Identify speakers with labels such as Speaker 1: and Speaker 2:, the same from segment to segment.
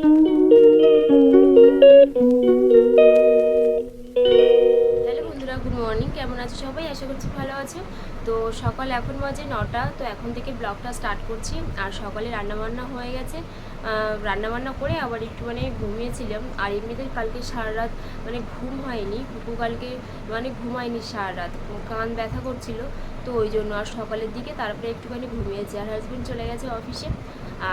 Speaker 1: Thank you. কেমন আছো সবাই? আশা করছি ভালো আছো তো সকাল এখন বাজে নটা, তো এখন থেকে ব্লগটা স্টার্ট করছি। আর সকালে রান্নাবান্না হয়ে গেছে। রান্নাবান্না করে আবার একটু মানে ঘুমিয়েছিলাম। আর এমনিতে কালকে সারা রাত মানে ঘুম হয়নি। কুকু কালকে মানে ঘুমায়নি সারা রাত। কান ব্যথা করছিল। তো ওই জন্য আর সকালের দিকে তারপরে একটুখানি ঘুমিয়েছি। আর হাজব্যান্ড চলে গেছে অফিসে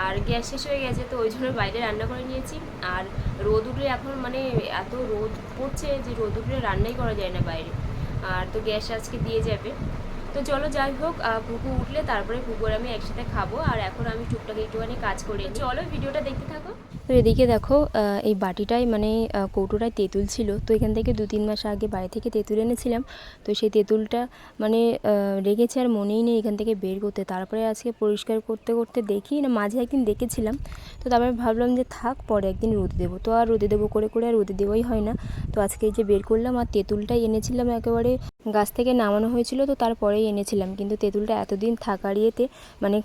Speaker 1: আর গ্যাস শেষ হয়ে গেছে, তো ওই জন্য বাইরে রান্না করে নিয়েছি। আর রোদ উঠলে এখন মানে এত রোদ পড়ছে যে রোদ উঠলে রান্নাই করা যায় না বাইরে। আর তো গ্যাস আজকে দিয়ে যাবে। তো চলো যাই হোক পুকু উঠলে তারপরে পুকুর আমি একসাথে খাব। আর এখন আমি টুকটাক একটুখানি কাজ করে। চলো ভিডিওটা দেখতে থাকো। তো এদিকে দেখো এই বাটিটায় মানে কৌটোটায় তেঁতুল ছিল। তো এখান থেকে দু তিন মাস আগে বাড়ি থেকে তেঁতুল এনেছিলাম। তো সেই তেঁতুলটা মানে রেখেছে আর মনেই নেই এখান থেকে বের করতে। তারপরে আজকে পরিষ্কার করতে করতে দেখি, না মাঝে একদিন দেখেছিলাম। তো তারপরে ভাবলাম যে থাক, পরে একদিন রোদে দেবো। তো আর রোদে দেবো করে করে আর রোদে দেওয়াই হয় না। তো আজকে এই যে বের করলাম আর তেঁতুলটাই এনেছিলাম একেবারে গাছ থেকে নামানো হয়েছিল, তো তারপরেই এনেছিলাম। কিন্তু তেঁতুলটা এতদিন থাকার ইয়েতে মানে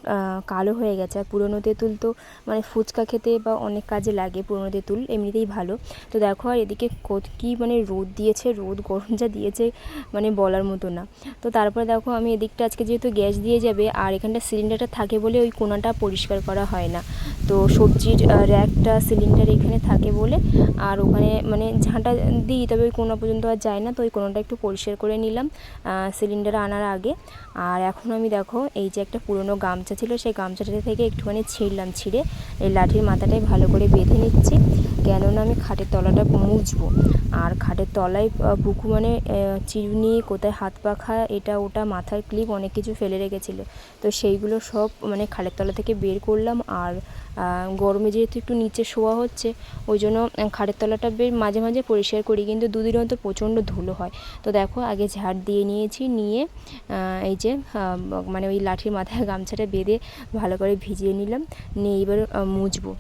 Speaker 1: কালো হয়ে গেছে। আর পুরনো তেঁতুল তো মানে ফুচকা খেতে বা অনেক কাজে লাগে পুরনো তেঁতুল এমনিতেই ভালো। তো দেখো, আর এদিকে কত কী মানে রোদ দিয়েছে, রোদ, গরম যা দিয়েছে মানে বলার মতো না। তো তারপরে দেখো, আমি এদিকটা আজকে যেহেতু গ্যাস দিয়ে যাবে, আর এখানটা সিলিন্ডারটা থাকে বলে ওই কোনাটা পরিষ্কার করা হয় না। তো সবজির র্যাকটা সিলিন্ডার এখানে থাকে বলে, আর ওখানে মানে ঝাঁটা দিই, তবে ওই কোনা পর্যন্ত আর যায় না। তো ওই কোনাটা একটু পরিষ্কার করে নিলাম সিলিন্ডার আনার আগে। আর এখন আমি দেখো, এই যে একটা পুরনো গামছা ছিল, সেই গামছাটা থেকে একটুখানি ছিঁড়লাম ছিঁড়ে, এই লাঠির মাথাটাই ভালো করে বেঁধে নিচ্ছি। কেননা আমি খাটের তলাটা মুছবো। আর খাটের তলায় বুকু মানে চিরুনি কোথায় হাত পাখা এটা ওটা মাথার ক্লিপ অনেক কিছু ফেলে রেখেছিলো। তো সেইগুলো সব মানে খাটের তলা থেকে বের করলাম। আর গরমে যেহেতু একটু নিচে শোয়া হচ্ছে, ওই জন্য খাটের তলাটা বের মাঝে মাঝে পরিষ্কার করি। কিন্তু দুদিন তো প্রচণ্ড ধুলো হয়। তো দেখো, আগে ঝাড় দিয়ে নিয়েছি, নিয়ে এই যে মানে ওই লাঠির মাথায় গামছাটা বেঁধে ভালো করে ভিজিয়ে নিলাম। নিয়ে এবার মুছবো।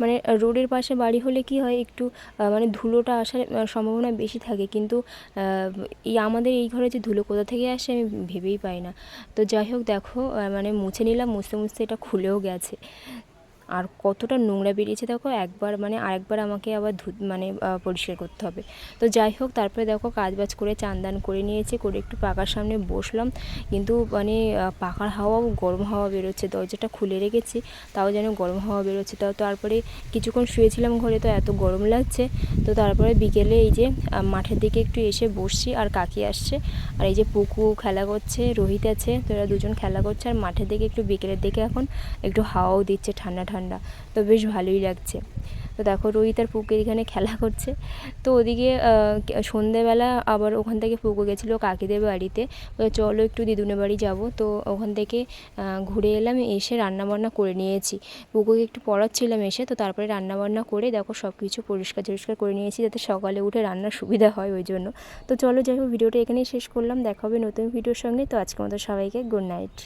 Speaker 1: মানে রোডের পাশে বাড়ি হলে কি হয়, একটু মানে ধুলোটা আসার সম্ভাবনা বেশি থাকে। কিন্তু এই আমাদের এই ঘরে যে ধুলো কোথা থেকে আসে আমি ভেবেই পাই না। তো যাই হোক, দেখো মানে মুছে নিলাম, মুছতে মুছতে এটা খুলেও গেছে। আর কতটা নোংরা বেরিয়েছে দেখো, একবার মানে আরেকবার আমাকে আবার ধু মানে পরিষ্কার করতে হবে। তো যাই হোক, তারপরে দেখো কাজ বাজ করে চান দান করে নিয়েছি, করে একটু পাকার সামনে বসলাম। কিন্তু মানে পাকার হাওয়াও গরম হাওয়া বেরোচ্ছে, দরজাটা খুলে রেখেছি, তাও যেন গরম হাওয়া বেরোচ্ছে। তাও তারপরে কিছুক্ষণ শুয়েছিলাম ঘরে, তো এত গরম লাগছে। তো তারপরে বিকেলে এই যে মাঠের দিকে একটু এসে বসছি, আর কাকি আসছে। আর এই যে পুকু খেলা করছে, রোহিত আছে, তো এরা দুজন খেলা করছে। আর মাঠের দিকে একটু বিকেলের দিকে এখন একটু হাওয়াও দিচ্ছে ঠান্ডা ঠান্ডা। তো বেশ ভালোই লাগছে। তো দেখো রোহিত আর পুকুর এখানে খেলা করছে। তো ওদিকে সন্ধেবেলা আবার ওখান থেকে পুকু গেছিল কাকিদের বাড়িতে। চলো একটু দিদুনের বাড়ি যাব। তো ওখান থেকে ঘুরে এলাম, এসে রান্নাবান্না করে নিয়েছি। পুকুকে একটু পড়াচ্ছিলাম এসে, তো তারপরে রান্নাবান্না করে দেখো সব কিছু পরিষ্কার টরিষ্কার করে নিয়েছি যাতে সকালে উঠে রান্নার সুবিধা হয় ওই জন্য। তো চলো যাই হোক, ভিডিওটা এখানেই শেষ করলাম। দেখা হবে নতুন ভিডিওর সঙ্গে। তো আজকে আমাদের সবাইকে গুড নাইট।